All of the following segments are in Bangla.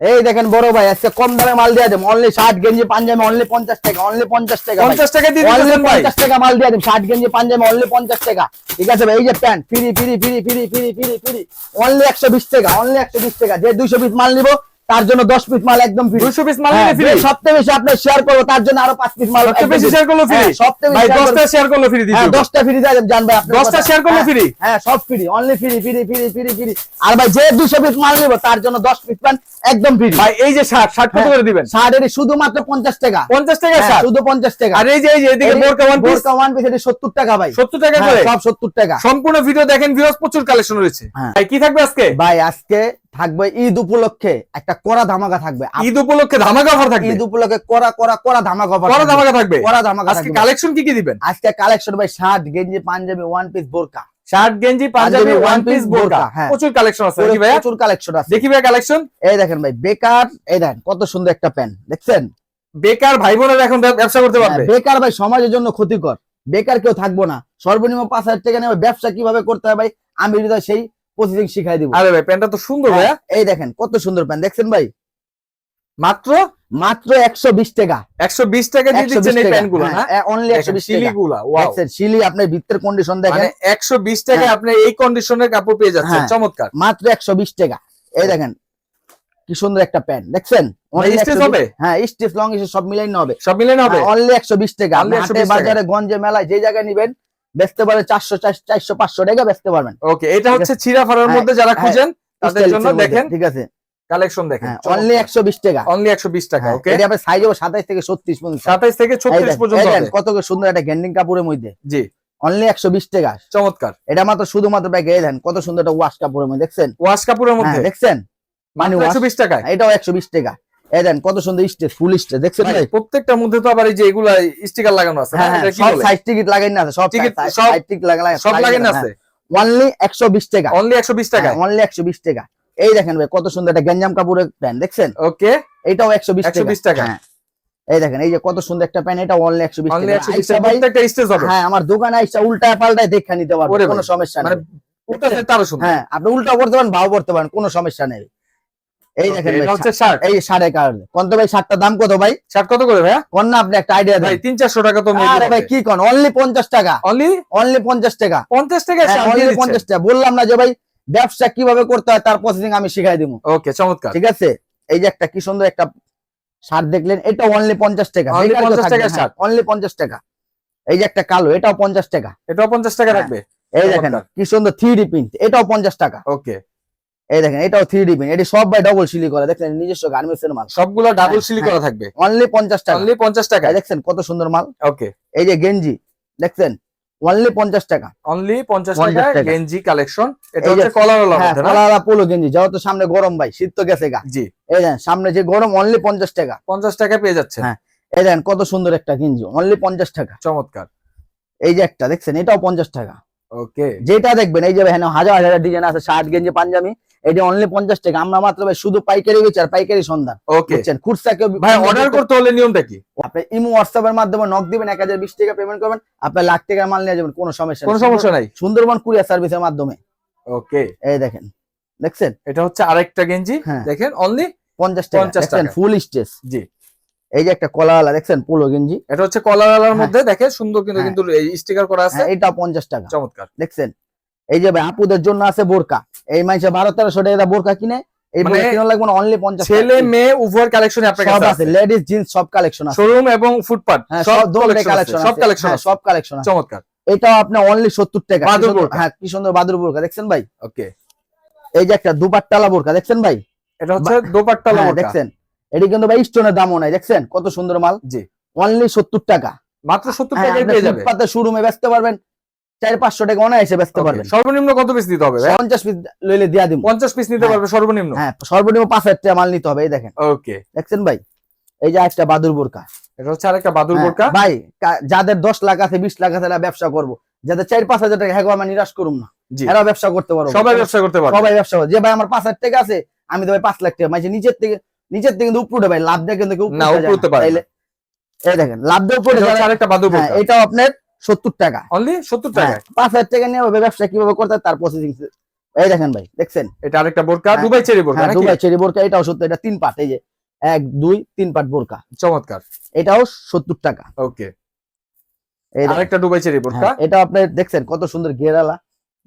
এই দেখেন বড় ভাই আজকে কম দামে মাল দিয়ে দেব। অনলি ষাট গেঞ্জি পাঞ্জাবি অনলি পঞ্চাশ টাকা অনলি পঞ্চাশ টাকা পঞ্চাশ টাকা দিয়ে অনলি পঞ্চাশ টাকা মাল দিয়ে দেব। ষাট গেঞ্জি পাঞ্জাবি অনলি পঞ্চাশ টাকা। ঠিক আছে ভাই এই যে প্যান্ট ফিরি ফিরি ফিরি ফিরি ফিরি ফিরি ফিরি অনলি একশো বিশ টাকা অনলি একশো বিশ টাকা। যে দুইশো পিস মাল নিবো তার জন্য দশ পিস মাল একদম ফ্রি দুশো পিস মাল হ্যাঁ, ফ্রি সবচেয়ে বেশি আপনার শেয়ার করব তার জন্য আরও পাঁচ পিস মাল সবচেয়ে বেশি শেয়ার করল ফ্রি হ্যাঁ, বেশি দশটা শেয়ার করল ফ্রি হ্যাঁ দিচ্ছি দশটা ফ্রি জান ভাই share করলে হ্যাঁ, হ্যাঁ সব free only free free free free free আর ভাই যে দুশো পিস মাল নিবো তার জন্য দশ পিস পান একদম ফ্রি ভাই এই যে শার্ট শার্ট কত করে দিবেন? শাড়ির শুধুমাত্র পঞ্চাশ টাকা। পঞ্চাশ টাকা হ্যাঁ, শার্ট শুধু পঞ্চাশ টাকা। আর এই যে এই যে এদিকে বোরকা ওয়ান পিস বোরকা ওয়ান পিস এটি সত্তর টাকা ভাই। সত্তর টাকা হ্যাঁ, করে? সব সত্তর টাকা। সম্পূর্ণ ভিডিও দেখেন ভিউয়ার্স প্রচুর কালেকশন রয়েছে। হ্যাঁ। ভাই কি থাকবে আজকে? ভাই আজকে থাকবে ঈদ উপলক্ষে একটা কড়া ধামাকা থাকবে। ঈদ উপলক্ষে ধামাকা অফার থাকবে? ঈদ উপলক্ষে কড়া কড়া কড়া ধামাকা বড় থাকবে। ধামাকা থাকবে? কড়া ধামাকা আজকে কালেকশন কি কি দিবেন? আজকে কালেকশন ভাই শার্ট গেঞ্জি পাঞ্জাবি ওয়ান পিস বোরকা। শার্ট গেঞ্জি পাঞ্জাবি ওয়ান পিস বোরকা। হ্যাঁ। প্রচুর কালেকশন আছে দেখি ভাই প্রচুর কালেকশন আছে। দেখি ভাইয়া কালেকশন এই দেখেন ভাই বেকার এই দেখেন কত সুন্দর একটা প্যান্ট দেখছেন? বেকার ভাই বোনেরা এখন ব্যবসা করতে পারবে। হ্যাঁ, বেকার ভাই সমাজের জন্য ক্ষতিকর। বেকার কেউ থাকব না। সর্বনিম্ন পাঁচ হাজার টাকা নেবে ব্যবসা কীভাবে করতে হয় ভাই? আমি হৃদয় সেই প্রসেসিং শিখাই দিব। আরে ভাই প্যান্টটা তো সুন্দর ভাইয়া। এই দেখেন কত সুন্দর প্যান্ট দেখছেন ভাই? মাত্র? মাত্র একশো বিশ টাকা। একশো বিশ টাকা দিয়ে দিচ্ছেন এই টাকা। প্যান্টগুলো হ্যাঁ, অনলি একশো বিশ শিলিগুলা ওয়াও দেখছেন শিলি আপনার ভিতরের কন্ডিশন দেখেন। মানে একশো বিশ টাকা হ্যাঁ। আপনি এই কন্ডিশনের কাপড় পেয়ে যাচ্ছেন হ্যাঁ। চমৎকার। মাত্র একশো বিশ টাকা। এই দেখেন কি সুন্দর একটা প্যান্ট দেখছেন? Only স্টেজ 120 হবে? হ্যাঁ স্টেজ লং সব মিলাই হবে। সব মিলে হবে? অনলি একশো বিশ টাকা। আপনি 120 হাটে টাকা। বাজারে গঞ্জে মেলায় যে জায়গায় নিবেন বেচতে পারে চারশো চারশো পাঁচশো টাকা বেচতে পারবেন। ওকে এটা হচ্ছে ছিড়া ফাড়ার হ্যাঁ, মধ্যে যারা হ্যাঁ, খুঁজেন তাদের জন্য দেখেন। ঠিক আছে? কালেকশন দেখেন অনলি একশো বিশ টাকা। অনলি একশো বিশ টাকা হ্যাঁ, ওকে এটা আপনার সাইজ হবে সাতাইশ থেকে পর্যন্ত। থেকে এই ছত্রিশ দেখেন, পর্যন্ত এই হবে। কত সুন্দর একটা গ্যান্ডিং কাপড়ের মধ্যে। জি। অনলি একশো বিশ টাকা। চমৎকার। এটা মাত্র শুধুমাত্র ব্যাগে কত সুন্দর একটা ওয়াশ কাপড়ের মধ্যে দেখছেন? ওয়াশ কাপড়ের মধ্যে? হ্যাঁ, দেখছেন? মানে একশো বিশ টাকায়? এটাও একশো বিশ টাকা। এই দেন কত সুন্দর স্টেজ ফুল স্টেজ দেখছেন ভাই, প্রত্যেকটার মধ্যে তো আবার এই যে এগুলা স্টিকার লাগানো আছে হ্যাঁ? হ্যাঁ সব? সাইজ টিকিট লাগাই না আছে সব সাইজ সব- টিকিট লাগাই সব লাগানো আছে? অনলি একশো বিশ টাকা। অনলি একশো বিশ টাকায় অনলি একশো বিশ টাকা। এই দেখেন ভাই কত সুন্দর একটা গেঞ্জাম কাপড়ের প্যান্ট দেখছেন? ওকে এটাও একশো বিশ 120 টাকা। হ্যাঁ। এই দেখেন এই যে কত সুন্দর একটা প্যান্ট এটা অনলি একশো বিশ অনলি টাকা প্রত্যেকটা স্টেজ হবে। হ্যাঁ আমার দোকানে আইসা উল্টা পাল্টায় দেখা নিতে পারব কোনো সমস্যা মানে নেই। ওটা তারও সুন্দর। হ্যাঁ আপনি উল্টা করতে পারেন ভাও করতে পারেন কোনো সমস্যা নেই। এই দেখেন এটা হচ্ছে শার্ট এই সাড়ে কারণে। কোন ভাই শার্টটার দাম কত ভাই? শার্ট কত করে ভাইয়া? কোন না আপনি একটা আইডিয়া দেন। তিন চারশো টাকা তো আরে ভাই কি কোন? অনলি পঞ্চাশ টাকা। অনলি অনলি পঞ্চাশ টাকা। পঞ্চাশ টাকা অনলি পঞ্চাশ টাকা। বললাম না যে ভাই ব্যবসা কীভাবে করতে হয় তার প্রসেসিং আমি শিখাই দিব। ওকে চমৎকার। ঠিক আছে? এই যে একটা কি সুন্দর একটা শার্ট দেখলেন এটা অনলি পঞ্চাশ টাকা। Only 50 টাকার shirt। অনলি পঞ্চাশ টাকা। এই যে একটা কালো এটাও পঞ্চাশ টাকা। এটাও পঞ্চাশ টাকা হ্যাঁ। রাখবে। এই দেখেন। কি সুন্দর থ্রি ডি প্রিন্ট এটাও পঞ্চাশ টাকা। ওকে এই দেখেন এটাও থ্রি ডি প্রিন্ট এটি সব ভাই ডবল সিলি করা দেখলেন নিজস্ব গার্মেন্টস এর মাল। সবগুলো ডাবল সিলি। করা থাকবে। অনলি পঞ্চাশ টাকা। অনলি পঞ্চাশ টাকা। দেখছেন কত সুন্দর মাল। ওকে এই যে গেঞ্জি দেখছেন? অনলি পঞ্চাশ টাকা। অনলি পঞ্চাশ টাকা। গেঞ্জি কালেকশন এটা হচ্ছে হ্যাঁ পোলো গেঞ্জি যেহেতু সামনে গরম ভাই শীত তো গেছে গা। জি। এই দেখেন সামনে যে গরম অনলি পঞ্চাশ টাকা। পঞ্চাশ টাকা পেয়ে যাচ্ছেন। হ্যাঁ। এই দেখেন কত সুন্দর একটা গেঞ্জি অনলি পঞ্চাশ টাকা। চমৎকার। এই যে একটা দেখছেন? এটাও পঞ্চাশ টাকা। ওকে যেটা দেখবেন এই যে হাজার হাজার ডিজাইন আছে শার্ট গেঞ্জি পাঞ্জাবি। এটা অনলি পঞ্চাশ টাকা আমরা মাত্র ভাই শুধু পাইকারি বেচি পাইকারি সন্ধান বুঝছেন? খুচরা কেউ ভাই অর্ডার করতে হলে নিয়মটা কি? আপনি ইমো হোয়াটসঅ্যাপ এর মাধ্যমে নক দিবেন এক হাজার বিশ টাকা পেমেন্ট করবেন আপনি লাখ টাকার মাল নিয়ে যাবেন কোনো সমস্যা কোনো সমস্যা নাই। সুন্দরবন কুরিয়ার সার্ভিসের মাধ্যমে। ওকে এই দেখেন দেখছেন? এটা হচ্ছে আরেকটা গেঞ্জি হ্যাঁ। দেখেন অনলি পঞ্চাশ টাকা দেখছেন? ফুল স্টেজ জি। এই যে একটা কলাওয়ালা দেখছেন? পোলো গেঞ্জি। এটা হচ্ছে কলার হ্যাঁ। মধ্যে দেখেন সুন্দর কিন্তু হ্যাঁ। কিন্তু স্টিকার করা আছে। এটা পঞ্চাশ টাকা। চমৎকার। দেখছেন? এই যে ভাই আপুদের জন্য আছে বোরকা। এই মাইসে বারো তেরোশো টাকা বোরকা কিনে এই মানে বোরকা লাগবে না অনলি পঞ্চাশ ছেলে মেয়ে কালেকশন আপনার কাছে আছে লেডিস জিন্স সব কালেকশন আছে। শোরুম এবং ফুটপাথ হ্যাঁ, সব সব ধরনের কালেকশন কালেকশন সব কালেকশন হ্যাঁ, সব কালেকশন চমৎকার। এটাও আপনার অনলি সত্তর টাকা। কি সুন্দর- বোরকা। হ্যাঁ কি সুন্দর বাদুর বোরকা দেখছেন ভাই? ওকে। এই যে একটা দুপাট্টালা বোরকা দেখছেন ভাই? এটা হচ্ছে হ্যাঁ, দেখছেন? এটি কিন্তু ভাই স্টোনের দামও নাই দেখছেন? কত সুন্দর মাল? জি। অনলি সত্তর টাকা। মাত্র সত্তর টাকা ফুটপাতে শোরুমে বেচতে পারবেন। চার পাঁচশো টাকা অনায়াসে বেচতে পারবেন। সর্বনিম্ন কত পিস দিতে হবে? পঞ্চাশ পিস লইলে দিয়া দিব পঞ্চাশ পিস নিতে হ্যাঁ। পারবে সর্বনিম্ন? হ্যাঁ সর্বনিম্ন পাঁচ হাজার টাকা মাল নিতে হবে এই দেখেন। ওকে দেখছেন ভাই? এই যে একটা বাদুর বোরকা। এটা হচ্ছে আরেকটা বাদুর হ্যাঁ, বোরকা। ভাই যাদের দশ লাখ আছে বিশ লাখ আছে ব্যবসা করব। যাদের চার পাঁচ হাজার টাকা হ্যাঁ আমরা নিরাশ করুন না। এরা ব্যবসা করতে পারব। সবাই ব্যবসা করতে পারবে। সবাই ব্যবসা করবে। যে ভাই আমার পাঁচ হাজার টাকা আছে আমি তো ভাই পাঁচ লাখ টাকা মানে নিচের থেকে নিচের থেকে কিন্তু উপরে ভাই লাভ দিয়ে কিন্তু পারে এই দেখেন লাভ দিয়ে উপরে এটা আরেকটা বাদুর হ্যাঁ, বোরকা। এটাও আপনার সত্তর টাকা। অনলি সত্তর হ্যাঁ, টাকায়? পাঁচ হাজার টাকা নিয়ে ব্যবসা কীভাবে করতে তার প্রসেসিং এই দেখেন ভাই দেখছেন? এটা আরেকটা বোরকা হ্যাঁ। দুবাই চেরি বোরকা হ্যাঁ নাকি? দুবাই চেরি বোরকা এটাও সত্তর এটা তিন পাট এই যে। এক দুই তিন পাট বোরকা। চমৎকার। এটাও সত্তর টাকা। ওকে এই। আরেকটা দুবাই চেরি বোরকা। এটা আপনি দেখছেন কত সুন্দর ঘেরালা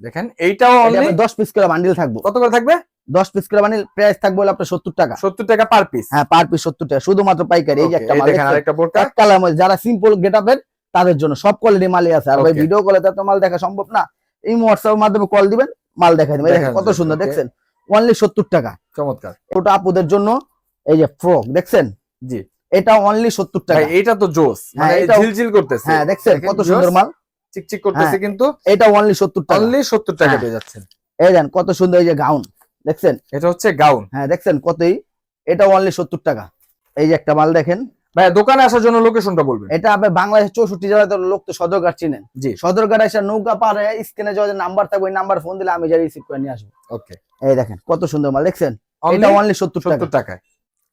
দেখেন এইটাও অনলি আপনার দশ পিস করে বান্ডিল থাকব। কত করে থাকবে? দশ পিস করে বান্ডিল প্রাইস থাকবে হলো আপনার সত্তর টাকা। সত্তর টাকা পার পিস হ্যাঁ পার পিস সত্তর টাকা শুধুমাত্র পাইকারি এই যে একটা মাল দেখেন আরেকটা বোরকা। এক কালার যারা সিম্পল গেটআপের তাদের জন্য সব কোয়ালিটি মালই আছে। আর ভাই ভিডিও কলে তো মাল দেখা সম্ভব না। এই হোয়াটসঅ্যাপের মাধ্যমে কল দিবেন মাল দেখা দিবেন। দেখেন কত সুন্দর. দেখছেন? অনলি সত্তর টাকা। চমৎকার। ওটা আপুদের জন্য এই যে ফ্রক দেখছেন? জি। এটা অনলি সত্তর টাকা। এটা তো জোস। হ্যাঁ, মানে ঝিলঝিল করতেছে। হ্যাঁ দেখছেন দেখেন কত সুন্দর মাল। চিকচিক করতেছে হ্যাঁ। কিন্তু এটা অনলি সত্তর টাকা। অনলি সত্তর টাকা হ্যাঁ। পেয়ে যাচ্ছেন। এই দেন কত সুন্দর এই যে গাউন দেখছেন? এটা হচ্ছে গাউন হ্যাঁ দেখছেন কতই? এটা অনলি সত্তর টাকা। এই যে একটা মাল দেখেন ভাই দোকানে আসার জন্য লোকেশনটা বলবেন। এটা আপনি বাংলাদেশের চৌষট্টি জেলায় তো লোক তো সদরঘাট চিনেন। জি। সদরঘাট এসে নৌকা পারে স্ক্রিনে যে নাম্বার থাকবে ওই নাম্বার ফোন দিলে আমি যা রিসিভ করে নিয়ে আসব। ওকে এই দেখেন কত সুন্দর মাল দেখছেন? অনলি এটা অনলি সত্তর সত্তর টাকায়।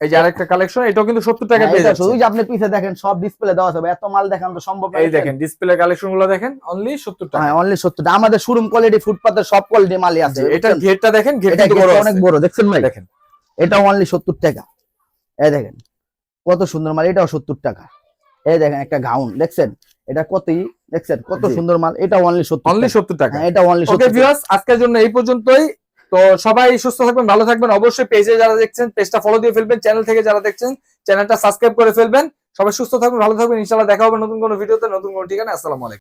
এই যে আরেকটা কালেকশন এটাও কিন্তু সত্তর টাকা হ্যাঁ, পেয়ে এটা যাচ্ছে শুধু যে আপনি পিছে দেখেন সব ডিসপ্লে দেওয়া ভাই, এত মাল দেখান তো সম্ভব এই দেখেন ডিসপ্লে কালেকশনগুলো দেখেন অনলি সত্তর টাকা। হ্যাঁ অনলি সত্তর টাকা। আমাদের শোরুম কোয়ালিটি ফুটপাতের সব কোয়ালিটি মালই আছে জি, এটার ঘেরটা দেখেন ঘের এটা কিন্তু বড় গেটটা অনেক বড় দেখছেন ভাই? দেখেন। এটা অনলি সত্তর টাকা। এই দেখেন কত সুন্দর মাল? এটাও সত্তর টাকা। এই দেখেন একটা গাউন দেখছেন? এটা কতই দেখছেন? কত সুন্দর মাল এটা অনলি সত্তর অনলি টাকা। সত্তর টাকা। এটা অনলি ওকে ভিউয়ার্স আজকের জন্য এই পর্যন্তই। তো সবাই সুস্থ থাকবেন ভালো থাকবেন। অবশ্যই পেজে যারা দেখছেন পেজটা ফলো দিয়ে ফেলবেন। চ্যানেল থেকে যারা দেখছেন চ্যানেলটা সাবস্ক্রাইব করে ফেলবেন। সবাই সুস্থ থাকবেন ভালো থাকবেন। ইনশাআল্লাহ দেখা হবে নতুন কোনো ভিডিওতে নতুন কোনো ঠিকানা আসসালামু আলাইকুম।